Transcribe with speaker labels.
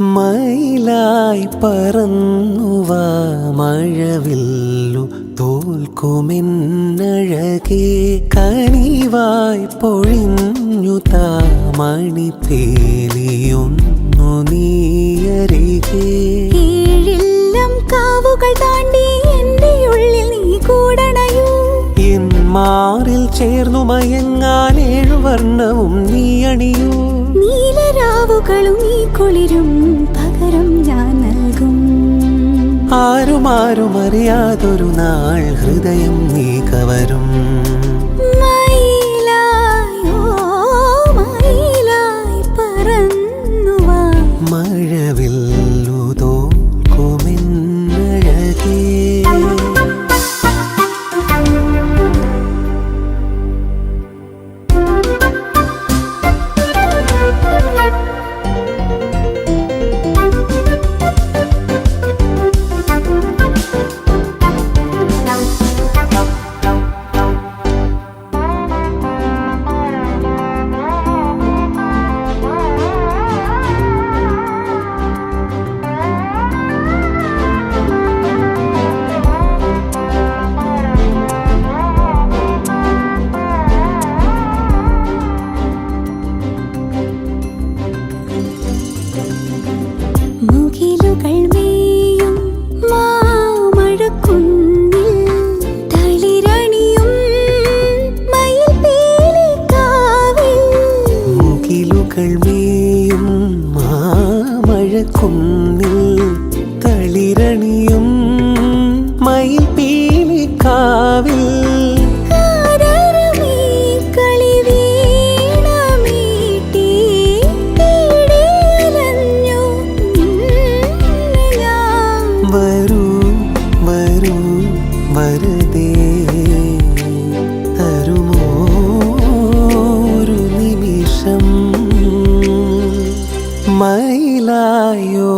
Speaker 1: മയിലായി പറന്നുവ മഴവില്ലു തോൽക്കുമെന്നഴകേ. കനിവായി പൊഴിഞ്ഞു താമണി പേലിയൊന്നു നീയരികേ.
Speaker 2: കാവുകൾ താണ്ടി എന്റെ ഉള്ളിൽ നീ കൂടണയൂ.
Speaker 1: എൻ മാറിൽ ചേർന്നു മയങ്ങാൻ ഏഴുവർണവും നീ അണിയൂ
Speaker 2: ഈ കുളിരും പകരം ഞാൻ നൽകും.
Speaker 1: ആരുമാരും ആരും അറിയാതൊരു നാൾ ഹൃദയം നീ കവരും.
Speaker 2: മുകിലുകൾ തളിരണിയും മയിൽപീലിക്കാവിൽ
Speaker 1: മുകിലുകൾ മേയും മാമഴക്കുന്നിൽ തളിരണിയും മയിൽ പീലിക്കാവിൽ
Speaker 2: വരുതേ
Speaker 1: ഒരു നിമിഷം. മയിലായോ